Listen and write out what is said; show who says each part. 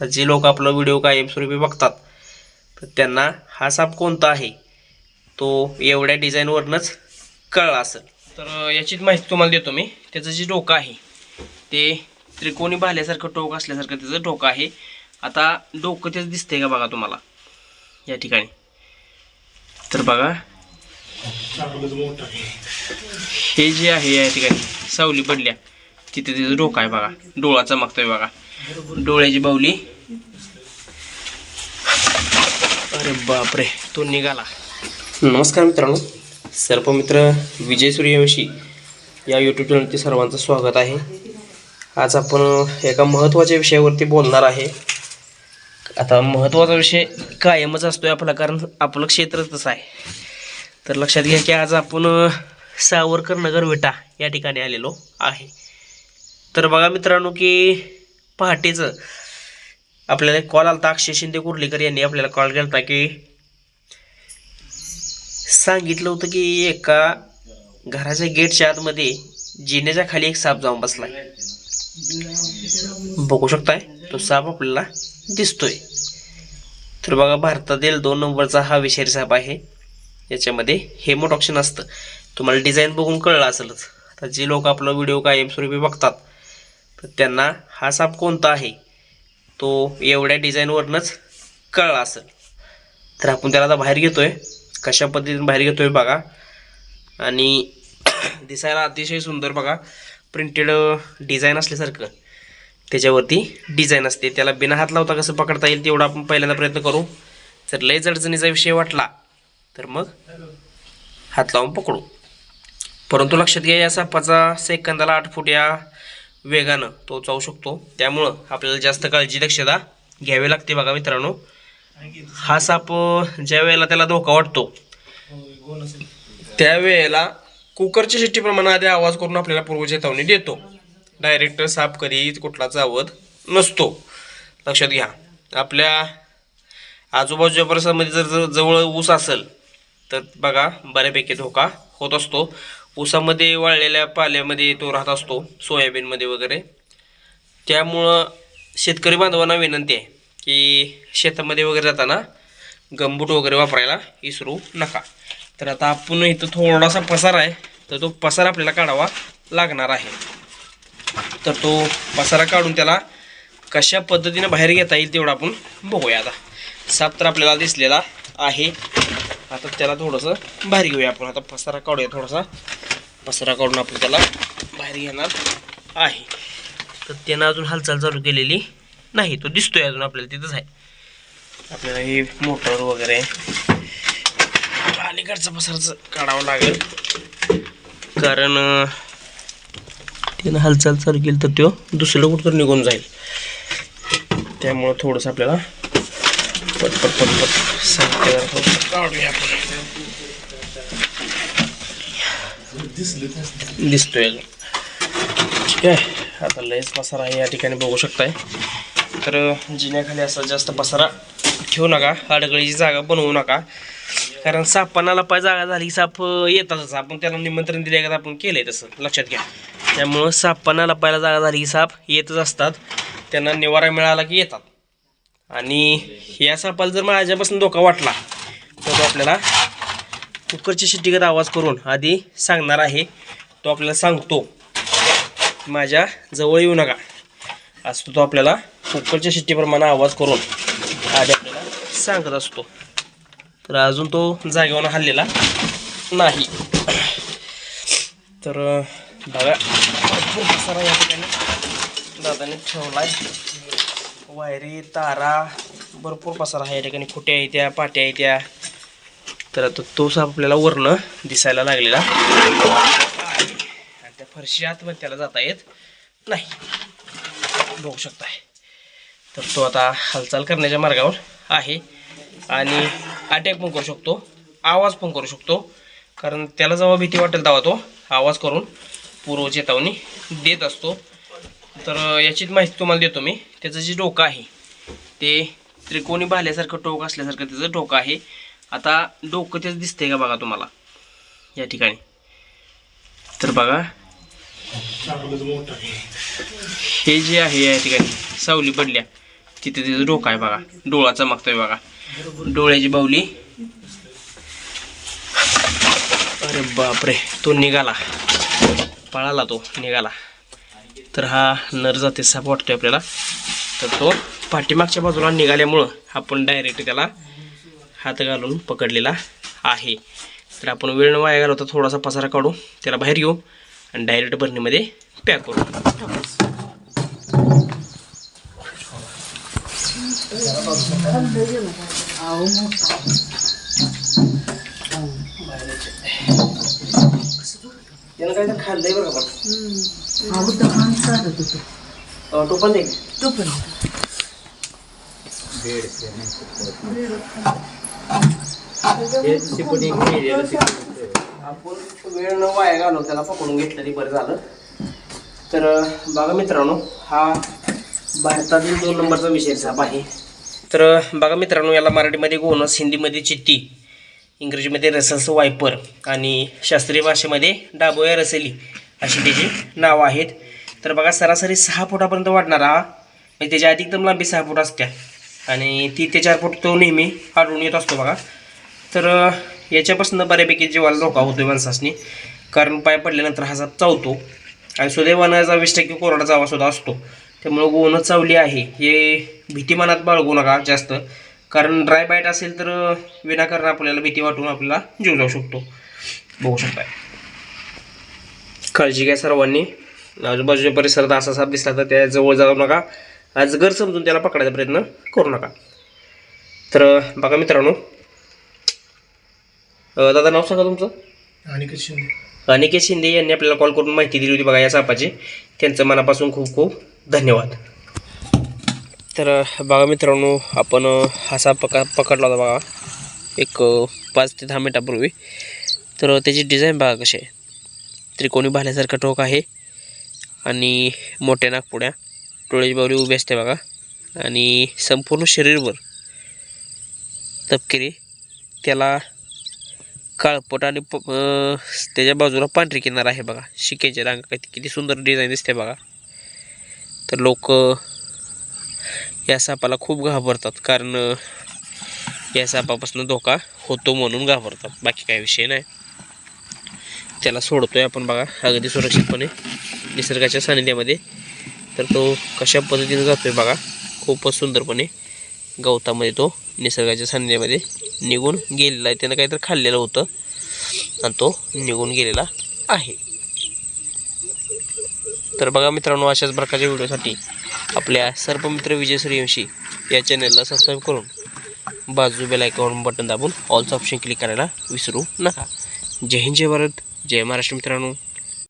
Speaker 1: तर जे लोक आपला व्हिडिओ कायमस्वरूपी बघतात तर त्यांना हा साप कोणता आहे? तो एवढ्या डिझाईनवरनंच कळला असेल. तर याचीच माहिती तुम्हाला देतो मी. त्याचं जे डोकं आहे ते त्रिकोणी भाल्यासारखं टोक असल्यासारखं त्याचं डोकं आहे. आता डोकं तेच दिसतंय का बघा तुम्हाला? या ठिकाणी. तर बघा. हे जे आहे या ठिकाणी सावली पडल्या. तिथे तिथं डोकं आहे बघा. डोळा चमकतोय बघा. डोळ्याची बावली. अरे बापरे तो निघाला. नमस्कार मित्रांनो. सर्पमित्र विजय सूर्यवंशी या यूट्यूब चॅनलचे सर्वांचं स्वागत आहे. आज आपण एका महत्त्वाच्या विषयावरती बोलणार आहे. आता महत्त्वाचा विषय कायमच असतोय आपला कारण आपलं क्षेत्रच तसं आहे. तर लक्षात घ्या की आज आपण सावरकर नगर विटा या ठिकाणी आलेलो आहे. तर बघा मित्रांनो की पहाटेचं आपल्याला एक कॉल होता अक्षय शिंदे कुर्लीकर यांनी आपल्याला कॉल केला होता की सांगितलं होतं की एका घराच्या गेटच्या आतमध्ये जिन्याच्या खाली एक साप जाऊन बसलाय. बघू शकताय तो साप आपल्याला दिसतोय. तर बघा भारतातील दोन नंबरचा हा विषारी साप आहे. याच्यामध्ये हेमोटॉक्सिन असतं. तुम्हाला डिझाईन बघून कळलं असेलच. आता जे लोक आपला व्हिडिओ कायमस्वरूपी बघतात तर त्यांना हा साप कोणता आहे? तो एवढ्या डिझाईनवरनंच कळला असेल. तर आपण त्याला आता बाहेर घेतोय. कशा पद्धतीने बाहेर घेतोय बघा. आणि दिसायला अतिशय सुंदर बघा. प्रिंटेड डिझाईन असल्यासारखं. त्याच्यावरती डिझाईन असते. त्याला बिना हात लावता कसं पकडता येईल तेवढा आपण पहिल्यांदा प्रयत्न करू. जर लयच अडचणीचा विषय वाटला तर मग हात लावून पकडू. परंतु लक्षात घ्या या सापाचा सेकंदाला आठ फूट या वेगानं तो जाऊ शकतो. त्यामुळं आपल्याला जास्त काळजी दक्षता घ्यावी लागते बघा मित्रांनो. हा साप ज्या वेळेला त्याला धोका वाटतो त्यावेळेला कुकरच्या शिट्टीप्रमाणे आधी आवाज करून आपल्याला पूर्व चेतावणी देतो. डायरेक्ट साप कधी कुठला चावत नसतो. लक्षात घ्या. आपल्या आजूबाजूच्या परिसरामध्ये जर जवळ ऊस असेल तर बघा बऱ्यापैकी धोका होत असतो. ऊसामध्ये वाळलेल्या पाल्यामध्ये तो राहत असतो सोयाबीनमध्ये वगैरे. त्यामुळं शेतकरी बांधवांना विनंती आहे की शेतामध्ये वगैरे जाताना गंबूट वगैरे वापरायला विसरू नका. तर आता आपण इथं थोडासा पसार आहे तर तो पसार आपल्याला काढावा लागणार आहे. तर तो पसारा काढून त्याला कशा पद्धतीनं बाहेर घेता येईल तेवढं आपण बघूया आता. साप तर आपल्याला दिसलेला आहे. आता त्याला थोडंसं बाहेर घेऊया आपण. आता पसारा काढूया थोडासा. पसारा काढून आपण त्याला बाहेर घेणार आहे. तर त्यानं अजून हालचाल चालू केलेली नाही. तो दिसतोय अजून आपल्याला तिथंच आहे. आपल्याला हे मोटर वगैरे. अलीकडचं पसाराचं काढावं लागेल. कारण त्यानं हालचाल चालू केली तर तो दुसरं कुठं निघून जाईल. त्यामुळं थोडंसं आपल्याला पटपट पटपट साहित्य काढूया आपण दिसतोय. ठीक आहे. आता लयच पसारा आहे या ठिकाणी बघू शकताय. तर जिन्याखाली असं जास्त पसारा ठेवू नका. अडगळीची जागा बनवू नका. कारण सापांना पाय जागा झाली की साप येतातच आपण त्याला निमंत्रण दिले का आपण केलंय तसं. लक्षात घ्या. त्यामुळं सापांना लपायला जागा झाली की साप येतच असतात. त्यांना निवारा मिळाला की येतात. आणि या सापाला जर माझ्यापासून धोका वाटला तर तो आपल्याला कुकरची शिट्टीगत आवाज करून आधी सांगणार आहे. तो आपल्याला सांगतो माझ्या जवळ येऊ नका. असतो तो आपल्याला कुकरच्या शिट्टीप्रमाणे आवाज करून आधी आपल्याला सांगत असतो. तर अजून तो जागेवर हल्लेला नाही. तर बघा सारा या ठिकाणी दादाने ठेवला आहे वायरी तारा भरपूर पसारा आहे या ठिकाणी. खुट्या आहेत त्या पाट्या येत्या त्या. तर आता तो साप आपल्याला वरणं दिसायला लागलेला. आहे. आणि त्या फरशी आतमध्ये त्याला जाता येत नाही. बघू शकताय. तर तो आता हालचाल करण्याच्या मार्गावर आहे. आणि अटॅक पण करू शकतो. आवाज पण करू शकतो. कारण त्याला जेव्हा भीती वाटेल तेव्हा तो आवाज करून पूर्व चेतावणी देत असतो. तर याचीच माहिती तुम्हाला देतो मी. त्याचं जे डोकं आहे ते त्रिकोणी भाल्यासारखं टोक असल्यासारखं त्याचं डोकं आहे. आता डोकं त्याचं दिसतंय का बघा तुम्हाला? या ठिकाणी. तर बघा. हे जे आहे या ठिकाणी सावली पडल्या. तिथे त्याचं डोकं आहे बघा. डोळा चमकतोय बघा. डोळ्याची बावली. अरे बापरे तो निघाला. पळाला तो निघाला. तर हा नर जाते साप वाटतोय आपल्याला. तर तो पाठीमागच्या बाजूला निघाल्यामुळं आपण डायरेक्ट त्याला हात घालून पकडलेला आहे. तर आपण वेळ वाया घालवता थोडासा पसारा काढू त्याला बाहेर घेऊ आणि डायरेक्ट बरणीमध्ये पॅक करू. त्यानं काय तर खाल्लंय बरं का
Speaker 2: चालत होतं.
Speaker 1: तो पण दे
Speaker 2: तो पण
Speaker 1: आपण वेळ न वाया घालवून त्याला पकडून घेतलं तरी बरं झालं. तर बघा मित्रांनो हा भारतातील दोन नंबरचा विषय साप आहे. तर बघा मित्रांनो याला मराठीमध्ये गोनस हिंदीमध्ये चिट्टी इंग्रजीमध्ये रसल्स वायपर आणि शास्त्रीय भाषेमध्ये डाबोया रसेली अशी त्याची नावं आहेत. तर बघा सरासरी सहा फुटापर्यंत वाढणारा म्हणजे त्याच्या अधिकतम लांबी सहा फूट असत्या. आणि ती ते चार फूट तो नेहमी आढळून येत असतो बघा. तर याच्यापासून बऱ्यापैकी जीवाला धोका होतो माणसासनी. कारण पाय पडल्यानंतर हा साप चावतो. आणि सुदैवानाचा वीस टक्के कोरडा चावा सुद्धा असतो. त्यामुळं गोणं चावली आहे. हे भीती मनात बाळगू नका जास्त. कारण ड्राय बाईट असेल तर विनाकारण आपल्याला भीती वाटून आपल्याला जीव जाऊ शकतो. बघू शकताय. काळजी घ्या सर्वांनी. आजूबाजूच्या परिसरात असा साप दिसला तर त्या जवळ जाऊ नका. आज घर समजून त्याला पकडायचा प्रयत्न करू नका. तर बघा मित्रांनो. दादा नाव सांगा तुमचं?
Speaker 3: अनिकेत शिंदे.
Speaker 1: अनिकेत शिंदे यांनी आपल्याला कॉल करून माहिती दिली होती बघा या सापाची. त्यांचं मनापासून खूप खूप धन्यवाद. तर बघा मित्रांनो आपण असा हा पका पकडला होता बघा. एक पाच ते दहा मिनिटापूर्वी. तर त्याची डिझाईन बघा कशी आहे. त्रिकोणी भाल्यासारखं टोक आहे. आणि मोठ्या नागपुड्या डोळ्याची बावली उभी असते बघा. आणि संपूर्ण शरीरभर तपकिरी त्याला काळपट आणि प त्याच्या बाजूला पांढरी किनार आहे बघा. शिक्याची रांग किती सुंदर डिझाईन दिसते बघा. तर लोक या सापाला खूप घाबरतात कारण या सापापासून धोका होतो म्हणून घाबरतात. बाकी काही विषय नाही. त्याला सोडतोय आपण बघा अगदी सुरक्षितपणे निसर्गाच्या सानिध्यामध्ये. तर तो कशा पद्धतीने जातोय बघा खूपच सुंदरपणे गवतामध्ये तो निसर्गाच्या सानिध्यामध्ये निघून गेलेला आहे. त्यानं काहीतरी खाल्लेलं होतं आणि तो निघून गेलेला आहे. तर बघा मित्रांनो अशाच प्रकारच्या व्हिडिओसाठी आपल्या सर्पमित्र विजय सूर्यवंशी या चॅनलला सबस्क्राईब करून बाजू बेल आयकॉन बटन दाबून ऑलचं ऑप्शन क्लिक करायला विसरू नका. जय हिंद जय भारत जय महाराष्ट्र मित्रांनो.